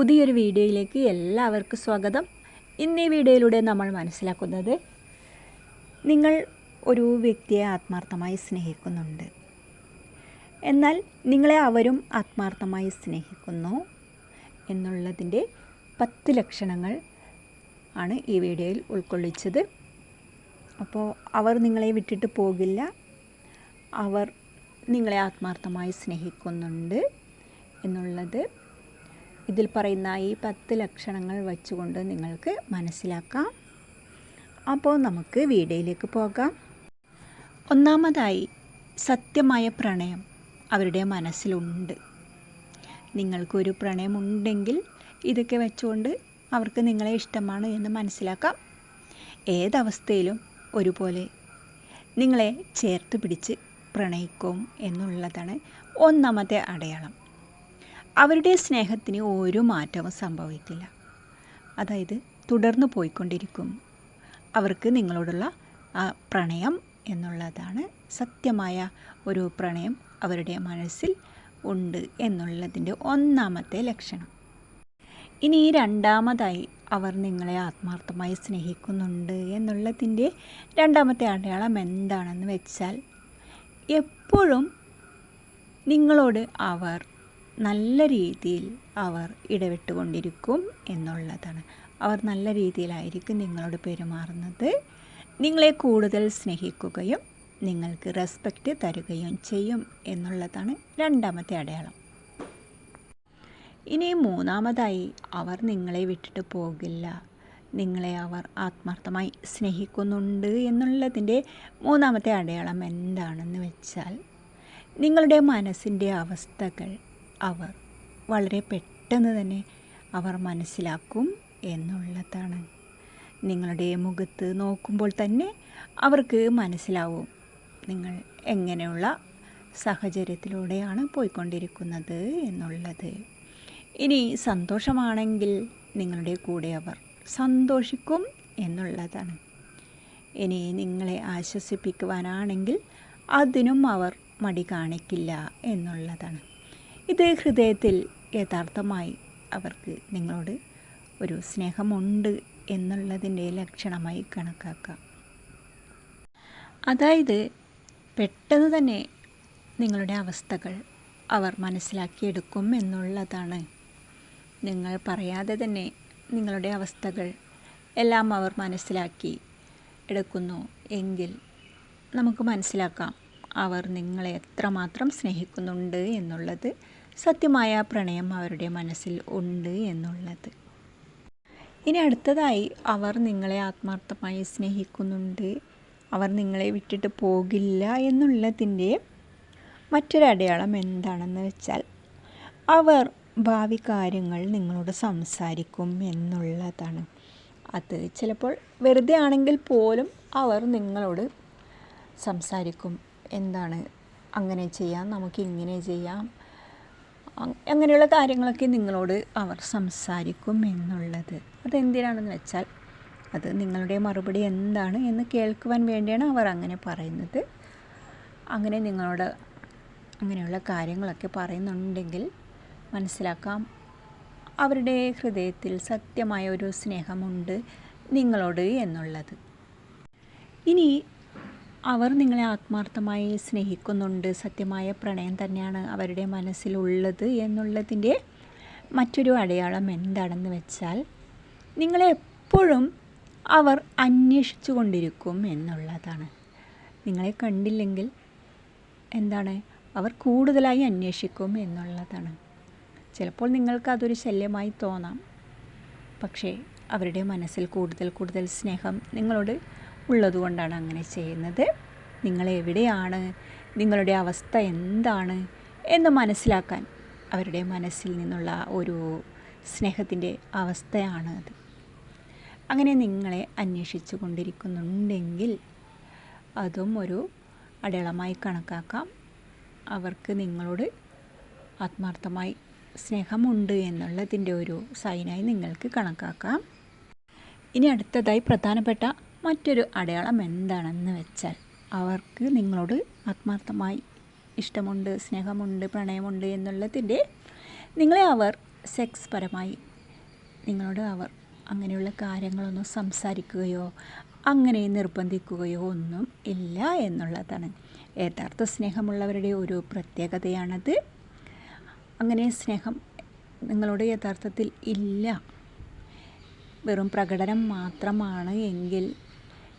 പുതിയൊരു വീഡിയോയിലേക്ക് എല്ലാവർക്കും സ്വാഗതം. ഇന്ന് ഈ വീഡിയോയിലൂടെ നമ്മൾ മനസ്സിലാക്കുന്നത് നിങ്ങൾ ഒരു വ്യക്തിയെ ആത്മാർത്ഥമായി സ്നേഹിക്കുന്നുണ്ട്. എന്നാൽ നിങ്ങളെ അവരും ആത്മാർത്ഥമായി സ്നേഹിക്കുന്നു എന്നുള്ളതിന്റെ പത്ത് ലക്ഷണങ്ങൾ ആണ് ഈ വീഡിയോയിൽ ഉൾക്കൊള്ളിച്ചത്. അപ്പോൾ അവർ നിങ്ങളെ വിട്ടിട്ട് പോകില്ല. അവർ നിങ്ങളെ ആത്മാർത്ഥമായി സ്നേഹിക്കുന്നുണ്ട് എന്നുള്ളത് ഇതിൽ പറയുന്ന ഈ പത്ത് ലക്ഷണങ്ങൾ വച്ചുകൊണ്ട് നിങ്ങൾക്ക് മനസ്സിലാക്കാം. അപ്പോൾ നമുക്ക് വീഡിയോയിലേക്ക് പോകാം. ഒന്നാമതായി സത്യമായ പ്രണയം അവരുടെ മനസ്സിലുണ്ട്. നിങ്ങൾക്കൊരു പ്രണയമുണ്ടെങ്കിൽ ഇതൊക്കെ വെച്ചുകൊണ്ട് അവർക്ക് നിങ്ങളെ ഇഷ്ടമാണ് എന്ന് മനസ്സിലാക്കാം. ഏതവസ്ഥയിലും ഒരുപോലെ നിങ്ങളെ ചേർത്ത് പിടിച്ച് പ്രണയിക്കും എന്നുള്ളതാണ് ഒന്നാമത്തെ അടയാളം. അവരുടെ സ്നേഹത്തിന് ഒരു മാറ്റവും സംഭവിക്കില്ല. അതായത് തുടർന്ന് പോയിക്കൊണ്ടിരിക്കും. അവർക്ക് നിങ്ങളോടുള്ള ആ പ്രണയം എന്നുള്ളതാണ് സത്യമായ ഒരു പ്രണയം അവരുടെ മനസ്സിൽ ഉണ്ട് എന്നുള്ളതിന്റെ ഒന്നാമത്തെ ലക്ഷണം. ഇനി രണ്ടാമതായി അവർ നിങ്ങളെ ആത്മാർത്ഥമായി സ്നേഹിക്കുന്നുണ്ട് എന്നുള്ളതിന്റെ രണ്ടാമത്തെ അടയാളം എന്താണെന്ന് വെച്ചാൽ എപ്പോഴും നിങ്ങളോട് അവർ നല്ല രീതിയിൽ അവർ ഇടപെട്ടുകൊണ്ടിരിക്കും എന്നുള്ളതാണ്. അവർ നല്ല രീതിയിലായിരിക്കും നിങ്ങളോട് പെരുമാറുന്നത്. നിങ്ങളെ കൂടുതൽ സ്നേഹിക്കുകയും നിങ്ങൾക്ക് റെസ്പെക്റ്റ് തരുകയും ചെയ്യും എന്നുള്ളതാണ് രണ്ടാമത്തെ അടയാളം. ഇനി മൂന്നാമതായി അവർ നിങ്ങളെ വിട്ടിട്ട് പോകില്ല. നിങ്ങളെ അവർ ആത്മാർത്ഥമായി സ്നേഹിക്കുന്നുണ്ട് എന്നുള്ളതിന്റെ മൂന്നാമത്തെ അടയാളം എന്താണെന്ന് വെച്ചാൽ നിങ്ങളുടെ മനസ്സിന്റെ അവസ്ഥകൾ അവർ വളരെ പെട്ടെന്ന് തന്നെ അവർ മനസ്സിലാക്കും എന്നുള്ളതാണ്. നിങ്ങളുടെ മുഖത്ത് നോക്കുമ്പോൾ തന്നെ അവർക്ക് മനസ്സിലാവും നിങ്ങൾ എങ്ങനെയുള്ള സാഹചര്യത്തിലൂടെയാണ് പോയിക്കൊണ്ടിരിക്കുന്നത് എന്നുള്ളത്. ഇനി സന്തോഷമാണെങ്കിൽ നിങ്ങളുടെ കൂടെ അവർ സന്തോഷിക്കും എന്നുള്ളതാണ്. ഇനി നിങ്ങളെ ആശ്വസിപ്പിക്കുവാനാണെങ്കിൽ അതിനും അവർ മടി കാണിക്കില്ല എന്നുള്ളതാണ്. ഇത് ഹൃദയത്തിൽ യഥാർത്ഥമായി അവർക്ക് നിങ്ങളോട് ഒരു സ്നേഹമുണ്ട് എന്നുള്ളതിന്റെ ലക്ഷണമായി കണക്കാക്കാം. അതായത് പെട്ടെന്ന് തന്നെ നിങ്ങളുടെ അവസ്ഥകൾ അവർ മനസ്സിലാക്കിയെടുക്കും എന്നുള്ളതാണ്. നിങ്ങൾ പറയാതെ തന്നെ നിങ്ങളുടെ അവസ്ഥകൾ എല്ലാം അവർ മനസ്സിലാക്കി എടുക്കുന്നു എങ്കിൽ നമുക്ക് മനസ്സിലാക്കാം അവർ നിങ്ങളെ എത്രമാത്രം സ്നേഹിക്കുന്നുണ്ട് എന്നുള്ളത് സത്യമായ പ്രണയം അവരുടെ മനസ്സിൽ ഉണ്ട് എന്നുള്ളത്. ഇനി അടുത്തതായി അവർ നിങ്ങളെ ആത്മാർത്ഥമായി സ്നേഹിക്കുന്നുണ്ട്. അവർ നിങ്ങളെ വിട്ടിട്ട് പോകില്ല എന്നുള്ളതിന്റെ മറ്റൊരു അടയാളം എന്താണെന്ന് വെച്ചാൽ അവർ ഭാവി കാര്യങ്ങൾ നിങ്ങളോട് സംസാരിക്കും എന്നുള്ളതാണ്. അത് ചിലപ്പോൾ വെറുതെ ആണെങ്കിൽ പോലും അവർ നിങ്ങളോട് സംസാരിക്കും. എന്താണ്? അങ്ങനെ ചെയ്യാം നമുക്ക് ഇങ്ങനെ ചെയ്യാം. അങ്ങനെയുള്ള കാര്യങ്ങളൊക്കെ നിങ്ങളോട് അവർ സംസാരിക്കും എന്നുള്ളത്. അതെന്തിനാണെന്ന് വെച്ചാൽ അത് നിങ്ങളുടെ മറുപടി എന്താണ് എന്ന് കേൾക്കുവാൻ വേണ്ടിയാണ് അവർ അങ്ങനെ പറയുന്നത്. അങ്ങനെ നിങ്ങളോട് അങ്ങനെയുള്ള കാര്യങ്ങളൊക്കെ പറയുന്നുണ്ടെങ്കിൽ മനസ്സിലാക്കാം. അവരുടെ ഹൃദയത്തിൽ സത്യമായ ഒരു സ്നേഹമുണ്ട് നിങ്ങളോട് എന്നുള്ളത്. ഇനി അവർ നിങ്ങളെ ആത്മാർത്ഥമായി സ്നേഹിക്കുന്നുണ്ട്. സത്യമായ പ്രണയം തന്നെയാണ് അവരുടെ മനസ്സിലുള്ളത് എന്നുള്ളതിന്റെ മറ്റൊരു അടയാളം എന്താണെന്ന് വെച്ചാൽ നിങ്ങളെ എപ്പോഴും അവർ അന്വേഷിച്ചു കൊണ്ടിരിക്കും എന്നുള്ളതാണ്. നിങ്ങളെ കണ്ടില്ലെങ്കിൽ എന്താണ്? അവർ കൂടുതലായി അന്വേഷിക്കും എന്നുള്ളതാണ്. ചിലപ്പോൾ നിങ്ങൾക്ക് അതൊരു ശല്യമായി തോന്നാം. പക്ഷേ അവരുടെ മനസ്സിൽ കൂടുതൽ കൂടുതൽ സ്നേഹം നിങ്ങളോട് ഉള്ളതുകൊണ്ടാണ് അങ്ങനെ ചെയ്യുന്നത്. നിങ്ങൾ എവിടെയാണ് നിങ്ങളുടെ അവസ്ഥ എന്താണ് എന്ന് മനസ്സിലാക്കാൻ അവരുടെ മനസ്സിൽ നിന്നുള്ള ഒരു സ്നേഹത്തിന്റെ അവസ്ഥയാണ് അത്. അങ്ങനെ നിങ്ങളെ അന്വേഷിച്ചു കൊണ്ടിരിക്കുന്നുണ്ടെങ്കിൽ അതും ഒരു അടയാളമായി കണക്കാക്കാം. അവർക്ക് നിങ്ങളോട് ആത്മാർത്ഥമായി സ്നേഹമുണ്ട് എന്നുള്ളതിന്റെ ഒരു സൈനായി നിങ്ങൾക്ക് കണക്കാക്കാം. ഇനി അടുത്തതായി പ്രധാനപ്പെട്ട മറ്റൊരു അടയാളം എന്താണെന്ന് വെച്ചാൽ അവർക്ക് നിങ്ങളോട് ആത്മാർത്ഥമായി ഇഷ്ടമുണ്ട് സ്നേഹമുണ്ട് പ്രണയമുണ്ട് എന്നുള്ളതിന്റെ നിങ്ങളെ അവർ സെക്സ് പരമായി നിങ്ങളോട് അവർ അങ്ങനെയുള്ള കാര്യങ്ങളൊന്നും സംസാരിക്കുകയോ അങ്ങനെ നിർബന്ധിക്കുകയോ ഒന്നും ഇല്ല എന്നുള്ളതാണ്. യഥാർത്ഥ സ്നേഹമുള്ളവരുടെ ഒരു പ്രത്യേകതയാണത്. അങ്ങനെ സ്നേഹം നിങ്ങളുടെ യഥാർത്ഥത്തിൽ ഇല്ല. വെറും പ്രകടനം മാത്രമാണ് എങ്കിൽ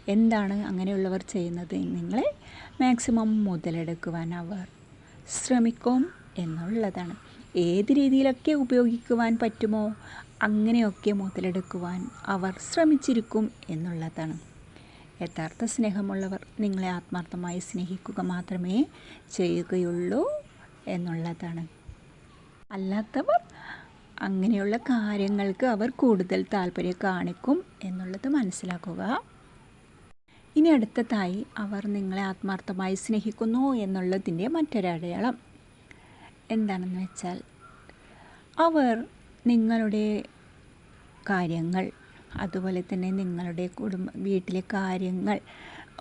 എന്താണ് അങ്ങനെയുള്ളവർ ചെയ്യുന്നത്? നിങ്ങളെ മാക്സിമം മുതലെടുക്കുവാൻ അവർ ശ്രമിക്കും എന്നുള്ളതാണ്. ഏത് രീതിയിലൊക്കെ ഉപയോഗിക്കുവാൻ പറ്റുമോ അങ്ങനെയൊക്കെ മുതലെടുക്കുവാൻ അവർ ശ്രമിച്ചിരിക്കും എന്നുള്ളതാണ്. യഥാർത്ഥ സ്നേഹമുള്ളവർ നിങ്ങളെ ആത്മാർത്ഥമായി സ്നേഹിക്കുക മാത്രമേ ചെയ്യുകയുള്ളൂ എന്നുള്ളതാണ്. അല്ലാത്തവർ അങ്ങനെയുള്ള കാര്യങ്ങൾക്ക് അവർ കൂടുതൽ താല്പര്യം കാണിക്കും എന്നുള്ളത് മനസ്സിലാക്കുക. ഇനി അടുത്തതായി അവർ നിങ്ങളെ ആത്മാർത്ഥമായി സ്നേഹിക്കുന്നു എന്നുള്ളതിന്റെ മറ്റൊരടയാളം. എന്താണെന്ന് വെച്ചാൽ അവർ നിങ്ങളുടെ കാര്യങ്ങൾ അതുപോലെ തന്നെ നിങ്ങളുടെ കുടുംബ വീട്ടിലെ കാര്യങ്ങൾ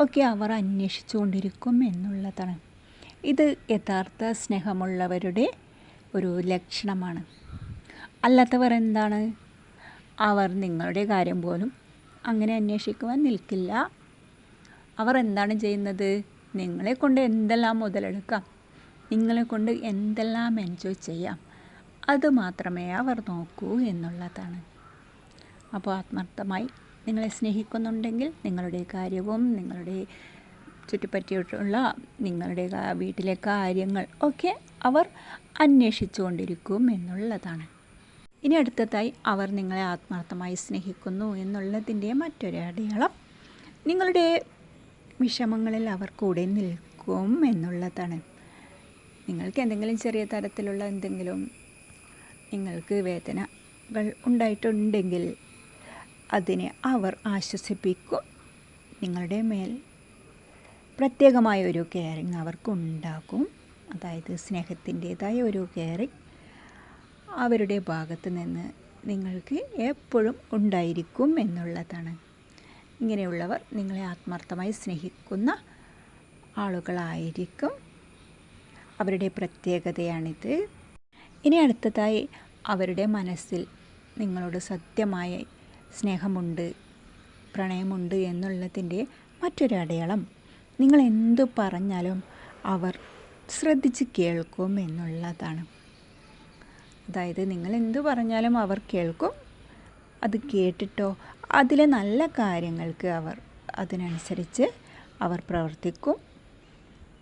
ഒക്കെ അവർ അന്വേഷിച്ചുകൊണ്ടിരിക്കും എന്നുള്ളതാണ്. ഇത് യഥാർത്ഥ സ്നേഹമുള്ളവരുടെ ഒരു ലക്ഷണമാണ്. അല്ലാത്തവർ എന്താണ്? അവർ നിങ്ങളുടെ കാര്യം പോലും അങ്ങനെ അന്വേഷിക്കുവാൻ നിൽക്കില്ല. അവർ എന്താണ് ചെയ്യുന്നത്? നിങ്ങളെ കൊണ്ട് എന്തെല്ലാം മുതലെടുക്കാം? നിങ്ങളെ കൊണ്ട് എന്തെല്ലാം എൻജോയ് ചെയ്യാം? അത് മാത്രമേ അവർ നോക്കൂ എന്നുള്ളതാണ്. അപ്പോൾ ആത്മാർത്ഥമായി നിങ്ങളെ സ്നേഹിക്കുന്നുണ്ടെങ്കിൽ നിങ്ങളുടെ കാര്യവും നിങ്ങളുടെ ചുറ്റിപ്പറ്റിയിട്ടുള്ള നിങ്ങളുടെ വീട്ടിലെ കാര്യങ്ങൾ ഒക്കെ അവർ അന്വേഷിച്ചുകൊണ്ടിരിക്കും എന്നുള്ളതാണ്. ഇനി അടുത്തതായി അവർ നിങ്ങളെ ആത്മാർത്ഥമായി സ്നേഹിക്കുന്നു എന്നുള്ളതിന്റെ മറ്റൊരു അടയാളം നിങ്ങളുടെ വിഷമങ്ങളിൽ അവർ കൂടെ നിൽക്കും എന്നുള്ളതാണ്. നിങ്ങൾക്ക് എന്തെങ്കിലും ചെറിയ തരത്തിലുള്ള എന്തെങ്കിലും നിങ്ങൾക്ക് വേദനകൾ ഉണ്ടായിട്ടുണ്ടെങ്കിൽ അതിനെ അവർ ആശ്വസിപ്പിക്കും. നിങ്ങളുടെ മേൽ പ്രത്യേകമായ ഒരു കെയറിങ് അവർക്കുണ്ടാകും. അതായത് സ്നേഹത്തിന്റേതായ ഒരു കെയറിങ് അവരുടെ ഭാഗത്ത് നിന്ന് നിങ്ങൾക്ക് എപ്പോഴും ഉണ്ടായിരിക്കും എന്നുള്ളതാണ്. ഇങ്ങനെയുള്ളവർ നിങ്ങളെ ആത്മാർത്ഥമായി സ്നേഹിക്കുന്ന ആളുകളായിരിക്കും. അവരുടെ പ്രത്യേകതയാണിത്. ഇനി അടുത്തതായി അവരുടെ മനസ്സിൽ നിങ്ങളോട് സത്യമായ സ്നേഹമുണ്ട് പ്രണയമുണ്ട് എന്നുള്ളതിന്റെ മറ്റൊരു അടയാളം നിങ്ങൾ എന്തു പറഞ്ഞാലും അവർ ശ്രദ്ധിച്ച് കേൾക്കും എന്നുള്ളതാണ്. അതായത് നിങ്ങൾ എന്തു പറഞ്ഞാലും അവർ കേൾക്കും അത് കേട്ടിട്ടോ? അതിലെ നല്ല കാര്യങ്ങൾക്ക് അവർ അതിനനുസരിച്ച് അവർ പ്രവർത്തിക്കും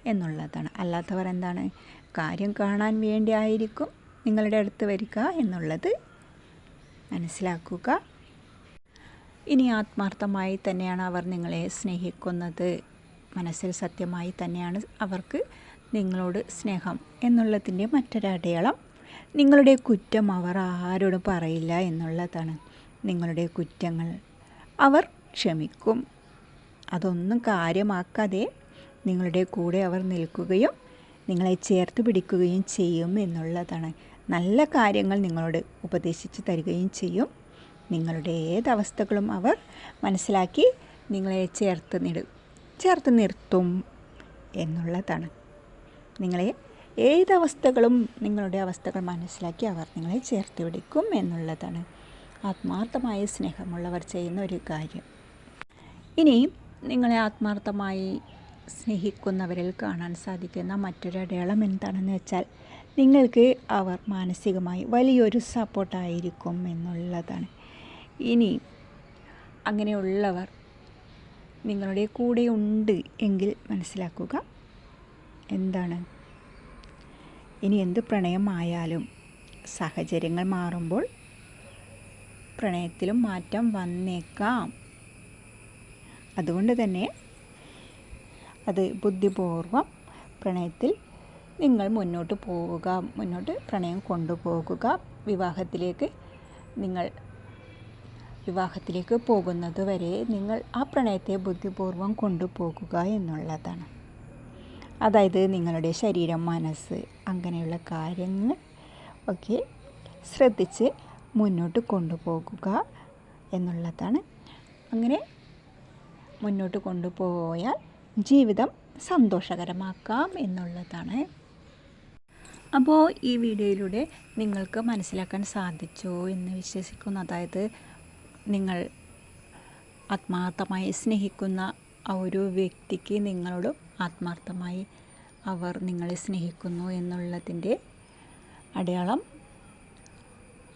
എന്നുള്ളതാണ്. അല്ലാത്തവർ എന്താണ്? കാര്യം കാണാൻ വേണ്ടി ആയിരിക്കും നിങ്ങളുടെ അടുത്ത് വരിക എന്നുള്ളത് മനസ്സിലാക്കുക. ഇനി ആത്മാർത്ഥമായി തന്നെയാണ് അവർ നിങ്ങളെ സ്നേഹിക്കുന്നത്. മനസ്സിൽ സത്യമായി തന്നെയാണ് അവർക്ക് നിങ്ങളോട് സ്നേഹം എന്നുള്ളതിന്റെ മറ്റൊരടയാളം. നിങ്ങളുടെ കുറ്റം അവർ ആരോടും പറയില്ല എന്നുള്ളതാണ്. നിങ്ങളുടെ കുറ്റങ്ങൾ അവർ ക്ഷമിക്കും. അതൊന്നും കാര്യമാക്കാതെ നിങ്ങളുടെ കൂടെ അവർ നിൽക്കുകയും നിങ്ങളെ ചേർത്ത് പിടിക്കുകയും ചെയ്യും എന്നുള്ളതാണ്. നല്ല കാര്യങ്ങൾ നിങ്ങളോട് ഉപദേശിച്ച് തരികയും ചെയ്യും. നിങ്ങളുടെ ഏതവസ്ഥകളും അവർ മനസ്സിലാക്കി നിങ്ങളെ ചേർത്ത് നിട ചേർത്ത് നിർത്തും എന്നുള്ളതാണ്. നിങ്ങളെ ഏതവസ്ഥകളും നിങ്ങളുടെ അവസ്ഥകൾ മനസ്സിലാക്കി അവർ നിങ്ങളെ ചേർത്ത് പിടിക്കും എന്നുള്ളതാണ്. ആത്മാർത്ഥമായ സ്നേഹമുള്ളവർ ചെയ്യുന്ന ഒരു കാര്യം. ഇനി നിങ്ങളെ ആത്മാർത്ഥമായി സ്നേഹിക്കുന്നവരിൽ കാണാൻ സാധിക്കുന്ന മറ്റൊരു അടയാളം എന്താണെന്ന് വെച്ചാൽ നിങ്ങൾക്ക് അവർ മാനസികമായി വലിയൊരു സപ്പോർട്ടായിരിക്കും എന്നുള്ളതാണ്. ഇനി അങ്ങനെയുള്ളവർ നിങ്ങളുടെ കൂടെ ഉണ്ട് എങ്കിൽ മനസ്സിലാക്കുക എന്താണ്. ഇനി എന്ത് പ്രണയമായാലും സാഹചര്യങ്ങൾ മാറുമ്പോൾ പ്രണയത്തിലും മാറ്റം വന്നേക്കാം. അതുകൊണ്ട് തന്നെ അത് ബുദ്ധിപൂർവം പ്രണയത്തിൽ നിങ്ങൾ മുന്നോട്ട് പോവുക മുന്നോട്ട് പ്രണയം കൊണ്ടുപോകുക. വിവാഹത്തിലേക്ക് നിങ്ങൾ വിവാഹത്തിലേക്ക് പോകുന്നത് വരെ നിങ്ങൾ ആ പ്രണയത്തെ ബുദ്ധിപൂർവം കൊണ്ടുപോകുക എന്നുള്ളതാണ്. അതായത് നിങ്ങളുടെ ശരീരം മനസ്സ് അങ്ങനെയുള്ള കാര്യങ്ങൾ ഒക്കെ ശ്രദ്ധിച്ച് മുന്നോട്ട് കൊണ്ടുപോകുക എന്നുള്ളതാണ്. അങ്ങനെ മുന്നോട്ട് കൊണ്ടുപോയാൽ ജീവിതം സന്തോഷകരമാക്കാം എന്നുള്ളതാണ്. അപ്പോൾ ഈ വീഡിയോയിലൂടെ നിങ്ങൾക്ക് മനസ്സിലാക്കാൻ സാധിച്ചോ എന്ന് വിശ്വസിക്കുന്നു. അതായത് നിങ്ങൾ ആത്മാർത്ഥമായി സ്നേഹിക്കുന്ന ആ ഒരു വ്യക്തിക്ക് നിങ്ങളോട് ആത്മാർത്ഥമായി അവർ നിങ്ങളെ സ്നേഹിക്കുന്നു എന്നുള്ളതിന്റെ അടയാളം